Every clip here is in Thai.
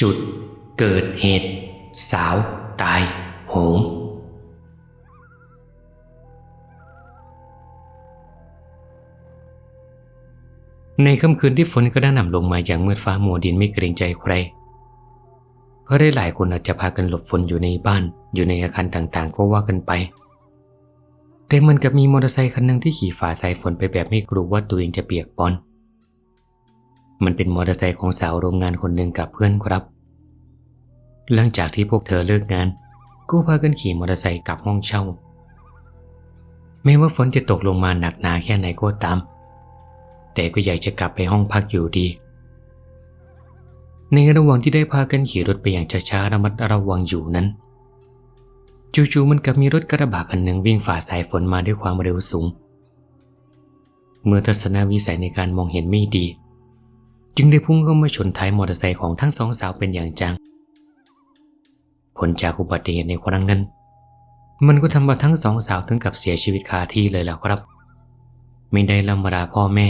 จุด เกิดเหตุ สาว ตาย โหง ในค่ำคืนที่ฝนก็ได้นำลงมาอย่างมืดฟ้ามัวดินไม่เกรงใจใครเพราะได้หลายคนอาจจะพากันหลบฝนอยู่ในบ้านอยู่ในอาคารต่างๆ ก็ว่ากันไป แต่มันกับมีมอเตอร์ไซค์คันหนึ่งที่ขี่ฝ่าสายฝนไปแบบไม่กลัวว่าตัวเองจะเปียกปอน มันเป็นมอเตอร์ไซค์ของสาวโรงงานคนหนึ่งกับเพื่อนครับ หลังจากที่พวกเธอเลิกงาน ก็พากันขี่มอเตอร์ไซค์กลับห้องเช่า แม้ว่าฝนจะตกลงมาหนักหนาแค่ไหนก็ตาม แต่ก็อยากจะกลับไปห้องพักอยู่ดี ในระหว่างที่ได้พากันขี่รถไปอย่างช้าๆระมัดระวังอยู่นั้น จู่ๆมันกับมีรถกระบะคันหนึ่งวิ่งฝ่าสายฝนมาด้วยความเร็วสูง เมื่อทัศนวิสัยในการมองเห็นไม่ดี จึงได้พุ่งเข้ามาชนท้ายมอเตอร์ไซค์ของทั้งสองสาวเป็นอย่างจัง ผลจากอุบัติเหตุในครั้งนั้น มันก็ทำให้ทั้งสองสาวถึงกับเสียชีวิตคาที่เลยแล้วครับ ไม่ได้ลำดาพ่อแม่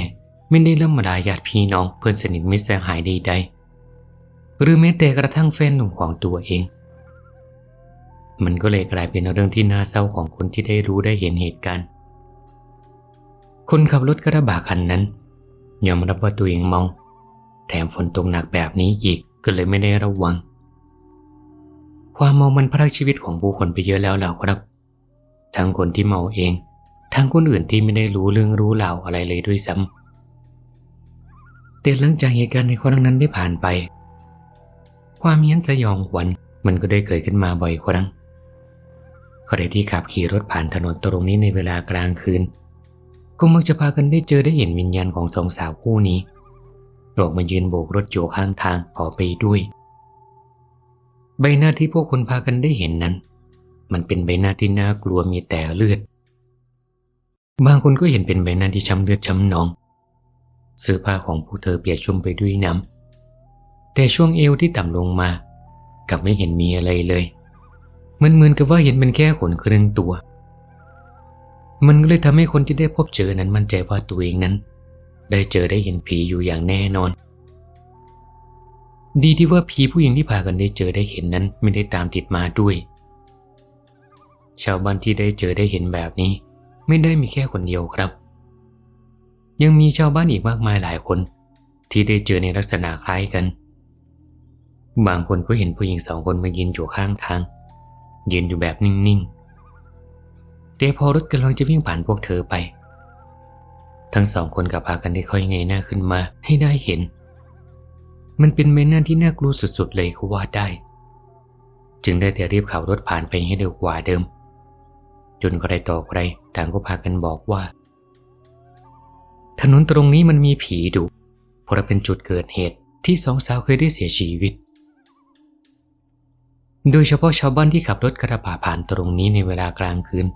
ไม่ได้ลำดาญาติพี่น้องเพื่อนสนิทมิตรสหายใดๆหรือแม้แต่กระทั่งแฟนหนุ่มของตัวเอง มันก็เลยกลายเป็นเรื่องที่น่าเศร้าของคนที่ได้รู้ได้เห็นเหตุการณ์ คนขับรถกระบะคันนั้นยอมรับว่าตัวเองเมา แถมฝนตกหนักแบบนี้อีกก็เลยไม่ได้ระวัง ความเมามันพรากชีวิตของผู้คนไปเยอะแล้วแล้วครับ ทั้งคนที่เมาเอง ทั้งคนอื่นที่ไม่ได้รู้เรื่องรู้ราวอะไรเลยด้วยซ้ำแต่หลังจากเหตุการณ์ในครั้งนั้นได้ผ่านไป ความเฮี้ยนสยองขวัญมันก็ได้เกิดขึ้นมาบ่อยครั้งใครที่ขับขี่รถผ่านถนนตรงนี้ในเวลากลางคืนก็มักจะพากันได้เจอได้เห็นวิญญาณของสองสาวคู่นี้ ออกมายืนโบกรถโจข้างทางขอไปด้วย ใบหน้าที่พวกคนพากันได้เห็นนั้น มันเป็นใบหน้าที่น่ากลัวมีแต่เลือด บางคนก็เห็นเป็นใบหน้าที่ช้ำเลือดช้ำหนองเสื้อผ้าของพวกเธอเปียกชุ่มไปด้วยน้ำแต่ช่วงเอวที่ต่ำลงมา กลับไม่เห็นมีอะไรเลยมันเหมือนกับว่าเห็นเป็นแค่ขนครึ่งตัว มันก็เลยทำให้คนที่ได้พบเจอนั้นมั่นใจว่าตัวเองนั้น ได้เจอได้เห็นผีอยู่อย่างแน่นอน ดีที่ว่าผีผู้หญิงที่พากันได้เจอได้เห็นนั้นไม่ได้ตามติดมาด้วย ชาวบ้านที่ได้เจอได้เห็นแบบนี้ ไม่ได้มีแค่คนเดียวครับ ยังมีชาวบ้านอีกมากมายหลายคน ที่ได้เจอในลักษณะคล้ายกัน บางคนก็เห็นผู้หญิงสองคนมายืนอยู่ข้างทางยืนอยู่แบบนิ่งๆแต่พอรถกำลังจะวิ่งผ่านพวกเธอไป ทั้งสองคนกับพากันได้ค่อยเงยหน้าขึ้นมาให้ได้เห็น มันเป็นเมนหน้าที่น่ากลัวสุดๆเลยก็ว่าได้ จึงได้แต่รีบขับรถผ่านไปให้เร็วกว่าเดิม จนใครต่อใครต่างก็พากันบอกว่า ถนนตรงนี้มันมีผีดุเพราะเป็นจุดเกิดเหตุที่สองสาวเคยได้เสียชีวิต โดยเฉพาะชาวบ้านที่ขับรถกระบะผ่านตรงนี้ในเวลากลางคืน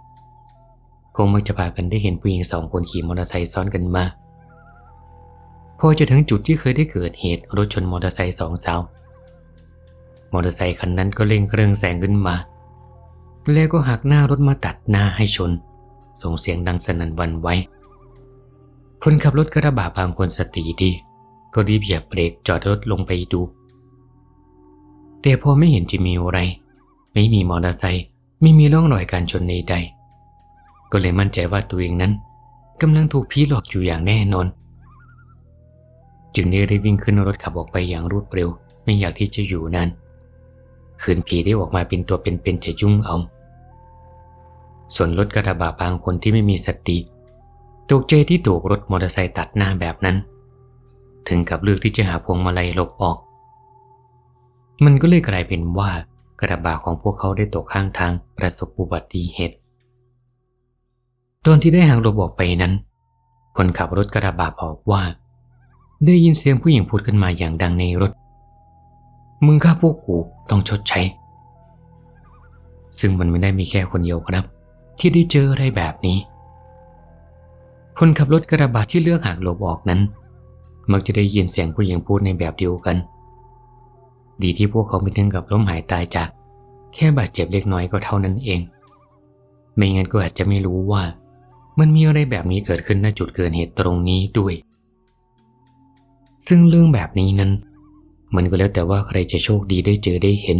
คงมักจะพากันได้เห็นผู้หญิงสองคนขี่มอเตอร์ไซค์ซ้อนกันมา พอจะถึงจุดที่เคยได้เกิดเหตุรถชนมอเตอร์ไซค์สองสาว มอเตอร์ไซค์คันนั้นก็เร่งเครื่องแซงขึ้นมา แล้วก็หักหน้ารถมาตัดหน้าให้ชน ส่งเสียงดังสนั่นวันไหวคนขับรถกระบะบางคนสติดี ก็รีบเหยียบเบรกจอดรถลงไปดู แต่พอไม่เห็นจะมีอะไร ไม่มีมอเตอร์ไซค์ไม่มีร่องรอยการชนใดๆ ก็เลยมั่นใจว่าตัวเองนั้นกำลังถูกผีหลอกอยู่อย่างแน่นอน จึงได้รีบวิ่งขึ้นรถขับออกไปอย่างรวดเร็ว ไม่อยากที่จะอยู่นานคืนผีได้ออกมาเป็นตัวเป็นๆจะยุ่งเอา ส่วนรถกระบะบางคนที่ไม่มีสติตกใจที่ถูกรถมอเตอร์ไซค์ตัดหน้าแบบนั้น ถึงกับเลือกที่จะหาพวงมาลัยหลบออก มันก็เลยกลายเป็นว่ากระบะของพวกเขาได้ตกข้างทางประสบอุบัติเหตุ ตอนที่ได้หักหลบออกไปนั้น คนขับรถกระบะบอกว่า ได้ยินเสียงผู้หญิงพูดขึ้นมาอย่างดังในรถ มึงฆ่าพวกกูต้องชดใช้ ซึ่งมันไม่ได้มีแค่คนเดียวครับ ที่ได้เจออะไรแบบนี้ คนขับรถกระบะที่เลือกหักหลบออกนั้น มักจะได้ยินเสียงผู้หญิงพูดในแบบเดียวกัน ดีที่พวกเขาไม่ถึงกับล้มหายตายจาก แค่บาดเจ็บเล็กน้อยก็เท่านั้นเอง ไม่งั้นก็อาจจะไม่รู้ว่า มันมีอะไรแบบนี้เกิดขึ้นณจุดเกิดเหตุตรงนี้ด้วย ซึ่งเรื่องแบบนี้นั้น มันก็แล้วแต่ว่าใครจะโชคดีได้เจอได้เห็น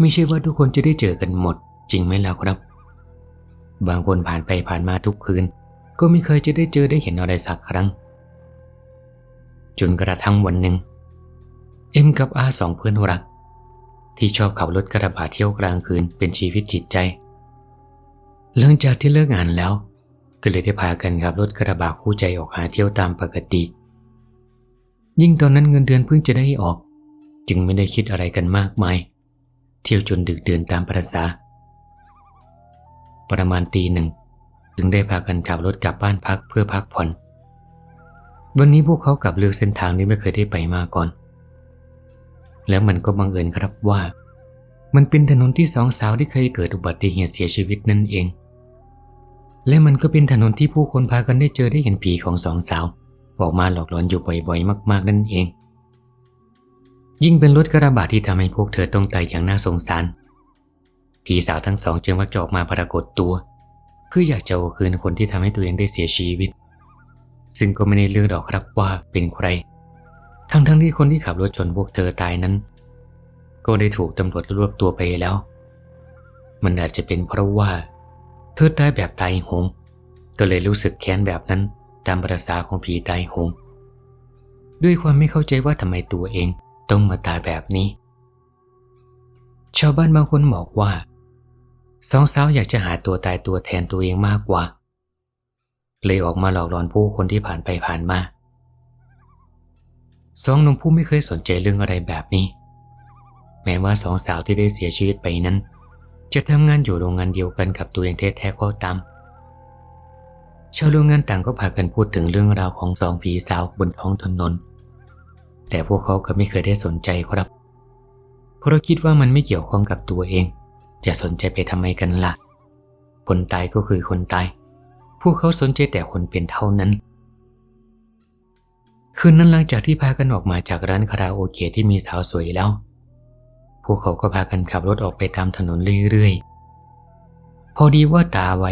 ไม่ใช่ว่าทุกคนจะได้เจอกันหมด จริงไหมล่ะครับ บางคนผ่านไปผ่านมาทุกคืน ก็ไม่เคยจะได้เจอได้เห็นอะไรสักครั้ง จนกระทั่งวันหนึ่ง เอ็มกับอาสองเพื่อนรัก ที่ชอบขับรถกระบะเที่ยวกลางคืนเป็นชีวิตจิตใจหลังจากที่เลิกงานแล้ว ก็เลยได้พากันขับรถกระบะคู่ใจออกหาเที่ยวตามปกติ ยิ่งตอนนั้นเงินเดือนเพิ่งจะได้ออก จึงไม่ได้คิดอะไรกันมากมาย เที่ยวจนดึกเดือนตามประษาประมาณตีหนึ่งจึงได้พากันขับรถกลับบ้านพักเพื่อพักผ่อน วันนี้พวกเขากลับเลือกเส้นทางที่ไม่เคยได้ไปมาก่อน แล้วมันก็บังเอิญครับว่า มันเป็นถนนที่สองสาวที่เคยเกิดอุบัติเหตุเสียชีวิตนั่นเอง และมันก็เป็นถนนที่ผู้คนพากันได้เจอได้เห็นผีของสองสาวออกมาหลอกหลอนอยู่บ่อยๆ มาก ๆ นั่นเอง ยิ่งเป็นรถกระบะที่ทำให้พวกเธอต้องตายอย่างน่าสงสารพี่สาวทั้งสองจึงมักจะออกมาปรากฏตัว เพื่ออยากจะเอาคืนคนที่ทำให้ตัวเองได้เสียชีวิต ซึ่งก็ไม่ได้เลือกดอกครับว่าเป็นใคร ทั้งๆทที่คนที่ขับรถชนพวกเธอตายนั้น ก็ได้ถูกตำรวจรวบตัวไปแล้ว มันอาจจะเป็นเพราะว่า เธอตายแบบตายหง ก็เลยรู้สึกแค้นแบบนั้นตามประษาของผีตายหง ด้วยความไม่เข้าใจว่าทำไมตัวเองต้องมาตายแบบนี้ ชาวบ้านบางคนบอกว่า สองสาวอยากจะหาตัวตายตัวแทนตัวเองมากกว่า เลยออกมาหลอกหลอนผู้คนที่ผ่านไปผ่านมาสองหนุ่มผู้ไม่เคยสนใจเรื่องอะไรแบบนี้ แม้ว่าสองสาวที่ได้เสียชีวิตไปนั้น จะทำงานอยู่โรงงานเดียวกันกับตัวเองแท้ๆก็ตามชาวโรงงานต่างก็พากันพูดถึงเรื่องราวของสองผีสาวบนท้องถนน แต่พวกเขาก็ไม่เคยได้สนใจครับ เพราะคิดว่ามันไม่เกี่ยวข้องกับตัวเอง จะสนใจไปทำไมกันละ่ะ คนตายก็คือคนตาย พวกเขาสนใจแต่คนเป็นเท่านั้น คืนนั้นหลังจากที่พากันออกมาจากร้านคาราโอเกะที่มีสาวสวยแล้ว พวกเขาก็พากันขับรถออกไปตามถนนเรื่อยๆ พอดีว่าตาไว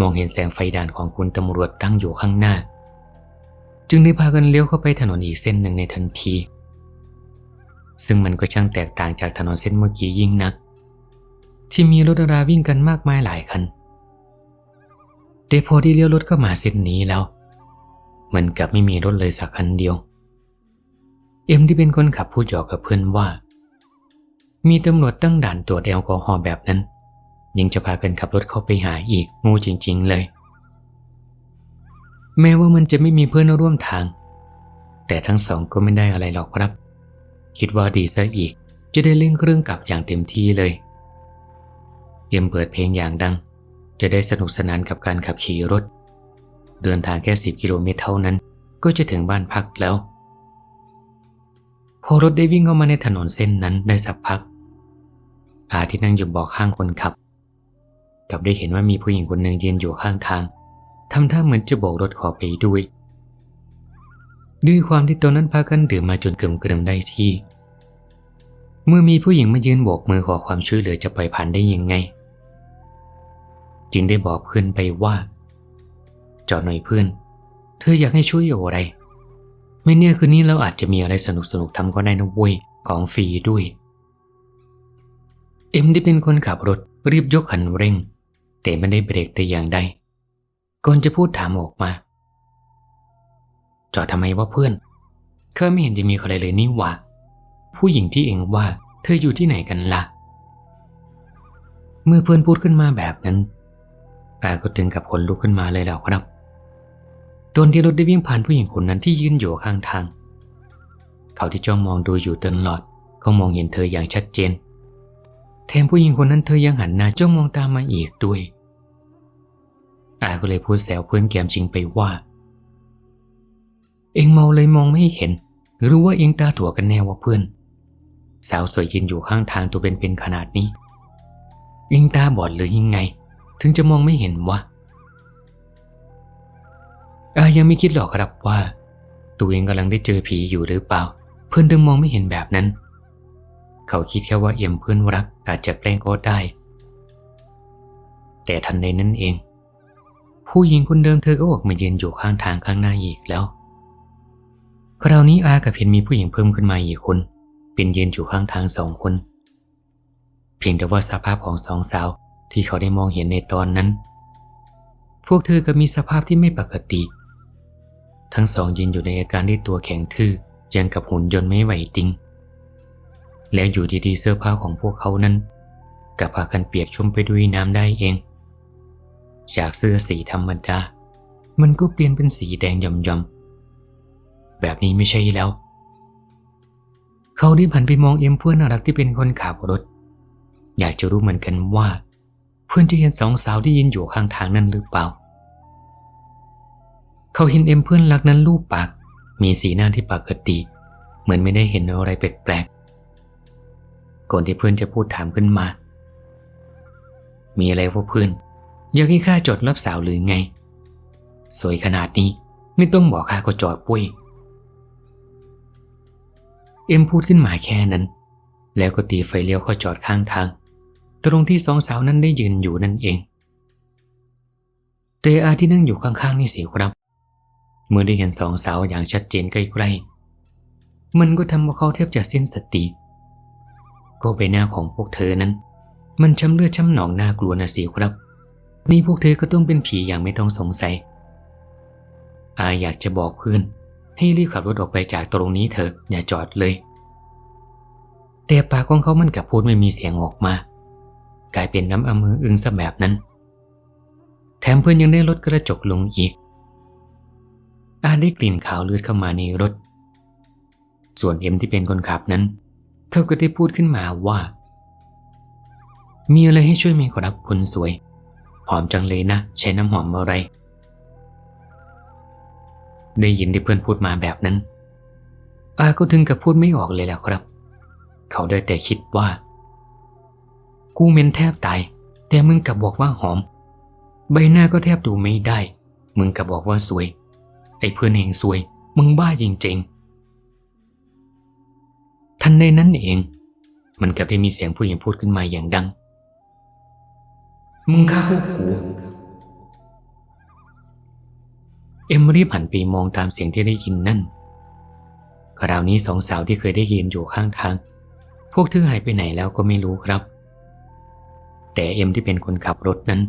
มองเห็นแสงไฟด่านของคุณตำรวจตั้งอยู่ข้างหน้า จึงได้พากันเลี้ยวเข้าไปถนนอีกเส้นหนึ่งในทันที ซึ่งมันก็ช่างแตกต่างจากถนนเส้นเมื่อกี้ยิ่งนัก ที่มีรถราวิ่งกันมากมายหลายคัน แต่พอที่เลี้ยวรถก็มาเส้นนี้แล้ว มันกลับไม่มีรถเลยสักคันเดียว เอ็มที่เป็นคนขับพูดหยอกกับเพื่อนว่า มีตำรวจตั้งด่านตรวจแอลกอฮอล์แบบนั้น ยังจะพากันขับรถเข้าไปหาอีกงูจริง ๆ เลย แม้ว่ามันจะไม่มีเพื่อนร่วมทาง แต่ทั้งสองก็ไม่ได้อะไรหรอกครับ คิดว่าดีซะอีก จะได้เล่นเครื่องกลับอย่างเต็มที่เลยเอ็มเปิดเพลงอย่างดัง จะได้สนุกสนานกับการขับขี่รถ เดินทางแค่สิบกิโลเมตรเท่านั้น ก็จะถึงบ้านพักแล้วพอรถได้วิ่งเข้ามาในถนนเส้นนั้นได้สักพัก อาที่นั่งอยู่เบาะข้างคนขับ กลับได้เห็นว่ามีผู้หญิงคนหนึ่งยืนอยู่ข้างทางทำท่าเหมือนจะโบกรถขอไปด้วย ด้วยความที่ตอนนั้นพากันดื่มมาจนเกิมเกิมได้ที่ เมื่อมีผู้หญิงมายืนโบกมือขอความช่วยเหลือจะปล่อยผ่านได้ยังไง จึงได้บอกเพื่อนไปว่า จอดหน่อยเพื่อน เธออยากให้ช่วยอยู่อะไร ไม่เนี่ยคืนนี้เราอาจจะมีอะไรสนุกสนุกทำก็ได้นะเว้ยของฟรีด้วย เอ็มได้เป็นคนขับรถรีบยกคันเร่ง แต่ไม่ได้เบรกแต่อย่างใดก่อนจะพูดถามออกมา จอดทำไมวะเพื่อนข้าไม่เห็นจะมีใครเลยนี่หว่าผู้หญิงที่เองว่า เธออยู่ที่ไหนกันละ่ะ เมื่อเพื่อนพูดขึ้นมาแบบนั้นอาก็ถึงกับคนลุกขึ้นมาเลยแล้วครับตอนที่รถได้วิ่งผ่านผู้หญิงคนนั้นที่ยืนอยู่ข้างทาง เขาที่จ้องมองดูอยู่ตลอดก็มองเห็นเธออย่างชัดเจน แถมผู้หญิงคนนั้นเธอยังหันหน้าจ้องมองตามมาอีกด้วย อาก็เลยพูดแซวเพื่อนแกมจริงไปว่า เองเมาเลยมองไม่เห็น หรือว่าเองตาถั่วกันแน่ว่าเพื่อน สาวสวยยืนอยู่ข้างทางตัวเป็นๆขนาดนี้ เองตาบอดหรือยังไง ถึงจะมองไม่เห็นวะอายังไม่คิดหรอกครับว่า ตัวเองกำลังได้เจอผีอยู่หรือเปล่า เพื่อนถึงมองไม่เห็นแบบนั้น เขาคิดแค่ว่าเอ็มเพื่อนรักอาจจะแกล้งก็ได้ แต่ทันในนั้นเอง ผู้หญิงคนเดิมเธอก็ออกมายืนอยู่ข้างทางข้างหน้าอีกแล้ว คราวนี้อากับเห็นมีผู้หญิงเพิ่มขึ้นมาอีกคน เป็นยืนอยู่ข้างทางสองคน เพียงแต่ว่าสภาพของสองสาวที่เขาได้มองเห็นในตอนนั้น พวกเธอก็มีสภาพที่ไม่ปกติ ทั้งสองยืนอยู่ในอาการที่ตัวแข็งทื่อยังกับหุ่นยนต์ไม่ไหวติง แล้วอยู่ดีๆเสื้อผ้าของพวกเขานั้นกับพากันเปียกชุ่มไปด้วยน้ำได้เอง จากเสื้อสีธรรมดา มันก็เปลี่ยนเป็นสีแดงยำๆแบบนี้ไม่ใช่แล้ว เขาได้ผันไปมองเอ็มเพื่อนน่ารักที่เป็นคนขับรถ อยากจะรู้เหมือนกันว่า เพื่อนจะเห็นสองสาวที่ยืนอยู่ข้างทางนั้นหรือเปล่า เขาเห็นเอ็มเพื่อนรักนั้นรูปปาก มีสีหน้าที่ปกติ เหมือนไม่ได้เห็นอะไรแปลกๆ ก่อนที่เพื่อนจะพูดถามขึ้นมา มีอะไรพวกเพื่อนอยากให้ข้าจอดรับสาวหรือไง สวยขนาดนี้ ไม่ต้องบอกข้าก็จอดปุ้ย เอ็มพูดขึ้นมาแค่นั้น แล้วก็ตีไฟเลี้ยวเข้าจอดข้างทาง ตรงที่สองสาวนั้นได้ยืนอยู่นั่นเองเตอาที่นั่งอยู่ข้างๆนี่สิครับ เมื่อได้เห็นสองสาวอย่างชัดเจนใกล้ๆมันก็ทำให้เขาแทบจะสิ้นสติ ก็ใบหน้าของพวกเธอนั้น มันช้ำเลือดช้ำหนองน่ากลัวนะสิครับ นี่พวกเธอก็ต้องเป็นผีอย่างไม่ต้องสงสัย อาอยากจะบอกเพื่อนให้รีบขับรถออกไปจากตรงนี้เถอะอย่าจอดเลย แต่ปากของเขามันกลับพูดไม่มีเสียงออกมา กลายเป็นน้ำอมืออึงซะแบบนั้น แถมเพื่อนยังได้ลดกระจกลงอีกอาได้กลิ่นขาวเลือดเข้ามาในรถ ส่วนเอ็มที่เป็นคนขับนั้น เธอก็ได้พูดขึ้นมาว่า มีอะไรให้ช่วยไหมครับคนสวยหอมจังเลยนะ ใช้น้ำหอมอะไร ได้ยินที่เพื่อนพูดมาแบบนั้น อาก็ถึงกับพูดไม่ออกเลยแหละครับ เขาได้แต่คิดว่า กูเม็นแทบตาย แต่มึงกลับบอกว่าหอม ใบหน้าก็แทบดูไม่ได้ มึงกลับบอกว่าสวย ไอ้เพื่อนเองสวย มึงบ้าจริงๆ ทันใดนั้นเอง มันกลับได้มีเสียงผู้หญิงพูดขึ้นมาอย่างดัง มึงฆ่าพวกกูเอ็มรีบหันไปมองตามเสียงที่ได้ยินนั่นคราวนี้สองสาวที่เคยได้ยินอยู่ข้างทาง พวกเธอหายไปไหนแล้วก็ไม่รู้ครับ แต่เอ็มที่เป็นคนขับรถนั้น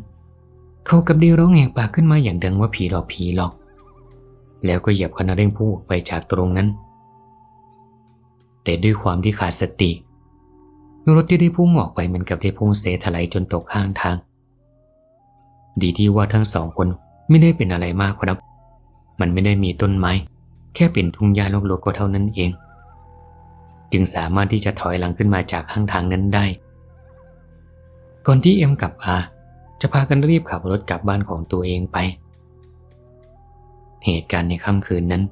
เขากับดีร้องแหกปากขึ้นมาอย่างดังว่าผีหลอกผีหลอก แล้วก็เหยียบคันเร่งพุ่งออกไปจากตรงนั้น แต่ด้วยความที่ขาดสติรถที่ได้พุ่งออกไปเหมือนกับได้พุ่งเสถลายจนตกข้างทาง ดีที่ว่าทั้งสองคนไม่ได้เป็นอะไรมากครับ มันไม่ได้มีต้นไม้ แค่เป็นทุ่งหญ้าโลกๆก็เท่านั้นเอง จึงสามารถที่จะถอยหลังขึ้นมาจากข้างทางนั้นได้ ก่อนที่เอ็มกับอาจะพากันรีบขับรถกลับบ้านของตัวเองไป เหตุการณ์ในค่ำคืนนั้น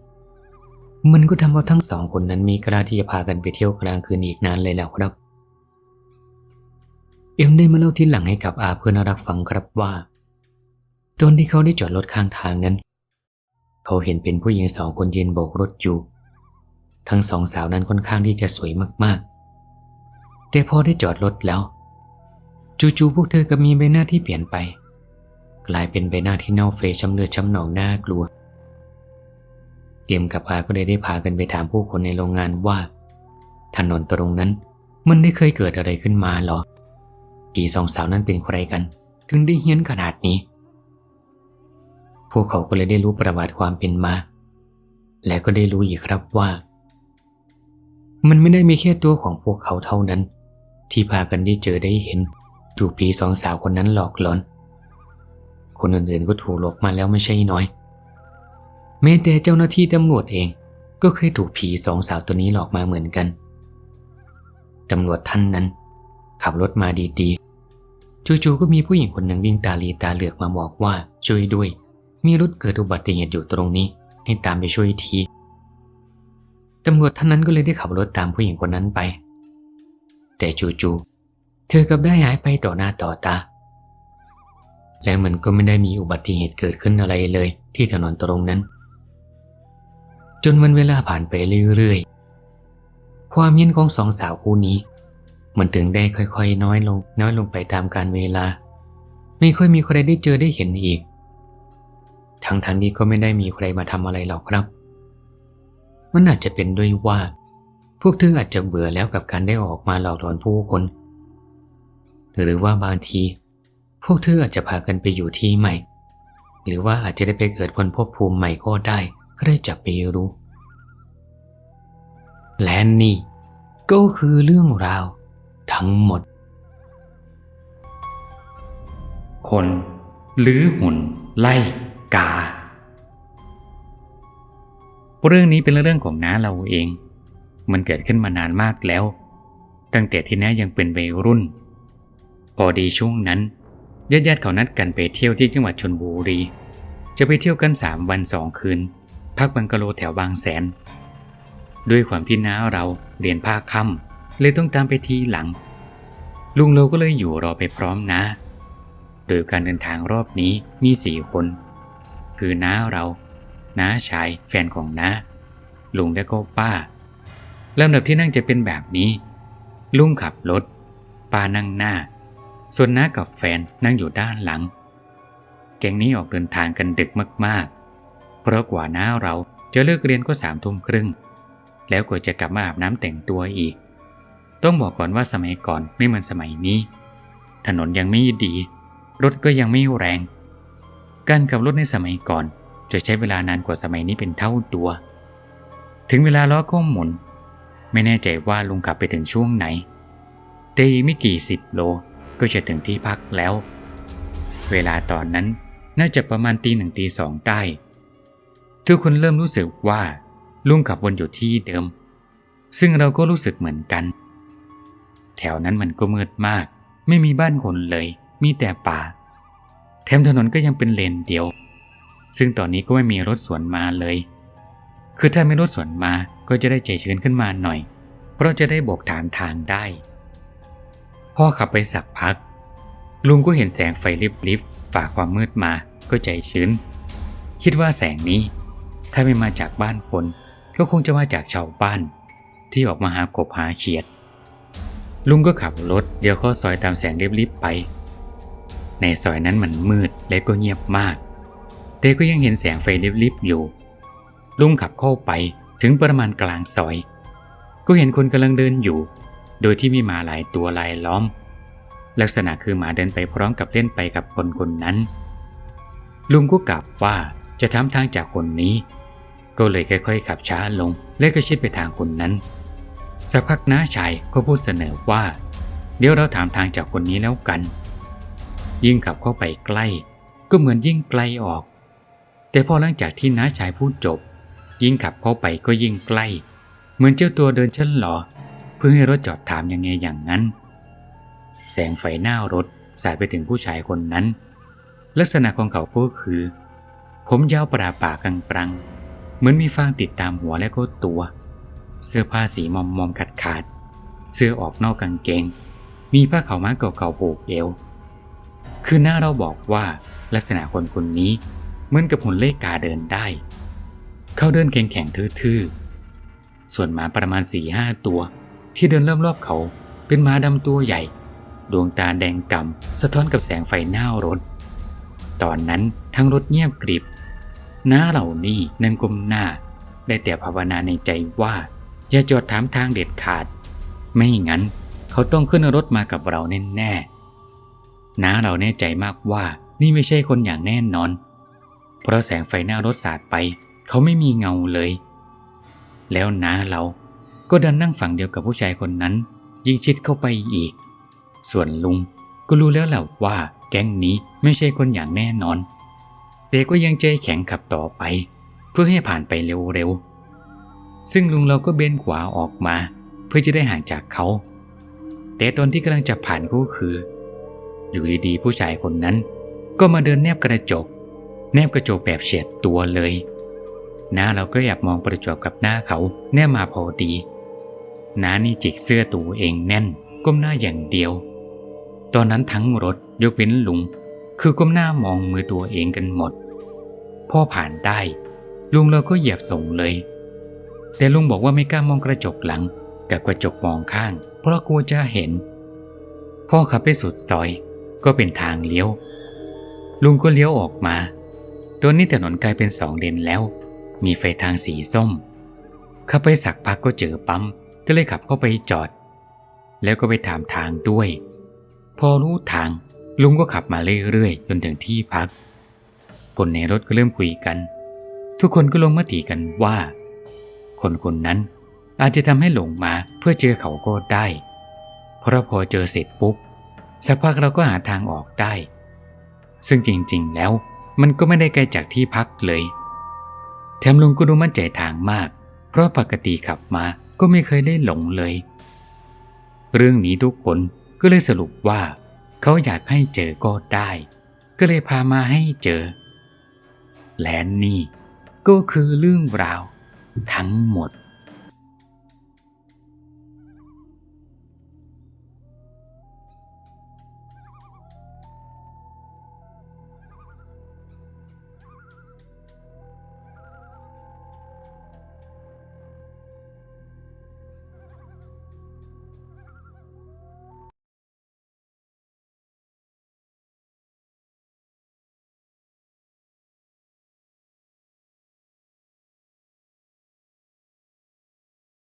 มันก็ทำให้ทั้งสองคนนั้นมีกล้าที่จะพากันไปเที่ยวกลางคืนอีกนานเลยแล้วครับ เอ็มได้มาเล่าทีหลังให้กับอาเพื่อนรักฟังครับว่า ตอนที่เขาได้จอดรถข้างทางนั้น เขาเห็นเป็นผู้หญิงสองคนยืนโบกรถอยู่ ทั้งสองสาวนั้นค่อนข้างที่จะสวยมากๆ แต่พอได้จอดรถแล้วจู่ๆพวกเธอก็มีใบหน้าที่เปลี่ยนไป กลายเป็นใบหน้าที่เน่าเฟะช้ำเลือดช้ำหนองน่ากลัว เอ็มกับอาก็เลยได้พากันไปถามผู้คนในโรงงานว่า ถนนตรงนั้นมันได้เคยเกิดอะไรขึ้นมาหรอผีสองสาวนั้นเป็นใครกัน ถึงได้เฮี้ยนขนาดนี้ พวกเขาก็เลยได้รู้ประวัติความเป็นมา และก็ได้รู้อีกครับว่า มันไม่ได้มีแค่ตัวของพวกเขาเท่านั้น ที่พากันได้เจอได้เห็นถูกผีสองสาวคนนั้นหลอกหลอน คนอื่นๆก็ถูกหลอกมาแล้วไม่ใช่น้อย แม้แต่เจ้าหน้าที่ตำรวจเอง ก็เคยถูกผีสองสาวตัวนี้หลอกมาเหมือนกันตำรวจท่านนั้น ขับรถมาดีๆจู่ๆก็มีผู้หญิงคนหนึ่งวิ่งตาลีตาเหลือกมาบอกว่าช่วยด้วย มีรถเกิดอุบัติเหตุอยู่ตรงนี้ ให้ตามไปช่วยทีตำรวจท่านนั้นก็เลยได้ขับรถตามผู้หญิงคนนั้นไป แต่จู่ๆเธอกลับได้หายไปต่อหน้าต่อตา และมันก็ไม่ได้มีอุบัติเหตุเกิดขึ้นอะไรเลยที่ถนนตรงนั้น จนวันเวลาผ่านไปเรื่อยๆ ความเย็นของสองสาวคู่นี้ มันถึงได้ค่อยๆ น้อยลง น้อยลงไปตามการเวลา ไม่ค่อยมีใครได้เจอได้เห็นอีก ทั้งทั้งนี้ก็ไม่ได้มีใครมาทำอะไรหรอกครับ มันอาจจะเป็นด้วยว่า พวกเธออาจจะเบื่อแล้วกับการได้ออกมาหลอกหลอนผู้คน หรือว่าบางที พวกเธออาจจะพากันไปอยู่ที่ใหม่ หรือว่าอาจจะได้ไปเกิดพลภพภูมิใหม่ก็ได้ ก็ได้จับไปรู้ และนี่ก็คือเรื่องราวทั้งหมด คนหรือหุ่นไล่กา เรื่องนี้เป็นเรื่องของน้าเราเอง มันเกิดขึ้นมานานมากแล้ว ตั้งแต่ที่น้ายังเป็นวัยรุ่น พอดีช่วงนั้นญาติๆเขานัดกันไปเที่ยวที่จังหวัดชนบุรี จะไปเที่ยวกันสามวันสองคืน พักบังกะโลแถวบางแสน ด้วยความที่น้าเราเรียนภาคค่ำเลยต้องตามไปทีหลัง ลุงเราก็เลยอยู่รอไปพร้อมนะ โดยการเดินทางรอบนี้มีสี่คน คือน้าเราน้าชายแฟนของน้าลุงและก็ป้าลำดับที่นั่งจะเป็นแบบนี้ ลุงขับรถป้านั่งหน้า ส่วนน้ากับแฟนนั่งอยู่ด้านหลัง แก๊งนี้ออกเดินทางกันดึกมากๆ ราะกว่าน้าเราจะเลิกเรียนก็สามทุ่มครึ่ง แล้วกว่าจะกลับมาอาบน้ำแต่งตัวอีก ต้องบอกก่อนว่าสมัยก่อนไม่เหมือนสมัยนี้ ถนนยังไม่ดี รถก็ยังไม่แรง การขับรถในสมัยก่อน จะใช้เวลานานกว่าสมัยนี้เป็นเท่าตัว ถึงเวลาล้อก็หมุน ไม่แน่ใจว่าลุงขับไปถึงช่วงไหนแต่อีกไม่กี่สิบโลก็จะถึงที่พักแล้ว เวลาตอนนั้นน่าจะประมาณตีหนึ่งตีสองได้ ทุกคนเริ่มรู้สึกว่าลุงขับวนอยู่ที่เดิม ซึ่งเราก็รู้สึกเหมือนกัน แถวนั้นมันก็มืดมาก ไม่มีบ้านคนเลย มีแต่ป่า แถมถนนก็ยังเป็นเลนเดียว ซึ่งตอนนี้ก็ไม่มีรถสวนมาเลย คือถ้าไม่รถสวนมาก็จะได้ใจชื้นขึ้นมาหน่อย เพราะจะได้บอกถามทางได้ พ่อขับไปสักพัก ลุงก็เห็นแสงไฟลิบๆฝ่าความมืดมาก็ใจชื้น คิดว่าแสงนี้ ถ้าไม่มาจากบ้านคนก็คงจะมาจากชาวบ้าน ที่ออกมาหากบหาเขียด ลุงก็ขับรถเดี๋ยวเข้าซอยตามแสงลิบๆไป ในซอยนั้นมันมืดและก็เงียบมาก แต่ก็ยังเห็นแสงไฟลิบๆอยู่ ลุงขับเข้าไปถึงประมาณกลางซอย ก็เห็นคนกำลังเดินอยู่ โดยที่มีหมาหลายตัวลายล้อม ลักษณะคือหมาเดินไปพร้อมกับเล่นไปกับคนคนนั้น ลุงก็กลับว่า จะทำทางจากคนนี้ ก็เลยค่อยๆขับช้าลง และก็ชิดไปทางคนนั้น สักพักน้าชายก็พูดเสนอว่า เดี๋ยวเราถามทางจากคนนี้แล้วกัน ยิ่งขับเข้าไปใกล้ ก็เหมือนยิ่งไกลออก แต่พอหลังจากที่น้าชายพูดจบ ยิ่งขับเข้าไปก็ยิ่งใกล้ เหมือนเจ้าตัวเดินเช่นหลอเพื่อให้รถจอดถามยังไงอย่างนั้น แสงไฟหน้ารถสาดไปถึงผู้ชายคนนั้น ลักษณะของเขาก็คือ ผมยาวปราป่ากังปรัง เหมือนมีฟางติดตามหัวและก็ตัว เสื้อผ้าสีมอมมอมขาดขาด เสื้อออกนอกกางเกง มีผ้าขาวม้าเก่าๆผูกเอว คือหน้าเราบอกว่าลักษณะคนคนนี้เหมือนกับหุ่นเลขกาเดินได้ เขาเดินแข็งแข็งทื่อๆ ส่วนหมาประมาณสี่ห้าตัว ที่เดินรอบๆเขาเป็นหมาดำตัวใหญ่ ดวงตาแดงกำ่ำสะท้อนกับแสงไฟหน้ารถ ตอนนั้นทั้งรถเงียบกริบ น้าเหล่านี้นั่งก้มหน้า ได้แต่ภาวนาในใจว่า อย่าจอดถามทางเด็ดขาด ไม่งั้น เขาต้องขึ้นรถมากับเราแน่ๆน้าเราแน่ใจมากว่านี่ไม่ใช่คนอย่างแน่นอน เพราะแสงไฟหน้ารถสาดไป เขาไม่มีเงาเลย แล้วน้าเราก็ดันนั่งฝั่งเดียวกับผู้ชายคนนั้น ยิ่งชิดเข้าไปอีก ส่วนลุงก็รู้แล้วแหละว่าแก๊งนี้ไม่ใช่คนอย่างแน่นอน แต่ก็ยังใจแข็งขับต่อไป เพื่อให้ผ่านไปเร็วๆ ซึ่งลุงเราก็เบนขวาออกมา เพื่อจะได้ห่างจากเขา แต่ตอนที่กำลังจะผ่านก็คือ อยู่ดีๆ ผู้ชายคนนั้น ก็มาเดินแนบกระจก แนบกระจกแบบเฉียดตัวเลย หน้าเราก็อยากมองประจวบกับหน้าเขาแนบมาพอดีน้านี่จิกเสื้อตัวเองแน่น ก้มหน้าอย่างเดียว ตอนนั้นทั้งรถยกเว้นลุง คือก้มหน้ามองมือตัวเองกันหมด พ่อผ่านได้ ลุงเราก็เหยียบส่งเลย แต่ลุงบอกว่าไม่กล้ามองกระจกหลัง กับกระจกมองข้าง เพราะกลัวจะเห็น พ่อขับไปสุดซอย ก็เป็นทางเลี้ยว ลุงก็เลี้ยวออกมา ตัวนี้ถนนกลายเป็นสองเลนแล้ว มีไฟทางสีส้มขับไปสักพักก็เจอปั๊มก็เลยขับเข้าไปจอด แล้วก็ไปถามทางด้วย พอรู้ทาง ลุงก็ขับมาเรื่อยๆ จนถึงที่พัก คนในรถก็เริ่มคุยกัน ทุกคนก็ลงมติกันว่า คนคนนั้นอาจจะทำให้หลงมาเพื่อเจอเขาก็ได้ เพราะพอเจอเสร็จปุ๊บ สักพักเราก็หาทางออกได้ ซึ่งจริงๆแล้วมันก็ไม่ได้ไกลจากที่พักเลย แถมลุงก็ดูมั่นใจทางมาก เพราะปกติขับมาก็ไม่เคยได้หลงเลย เรื่องนี้ทุกคนก็เลยสรุปว่า เขาอยากให้เจอก็ได้ ก็เลยพามาให้เจอ และนี่ก็คือเรื่องราวทั้งหมด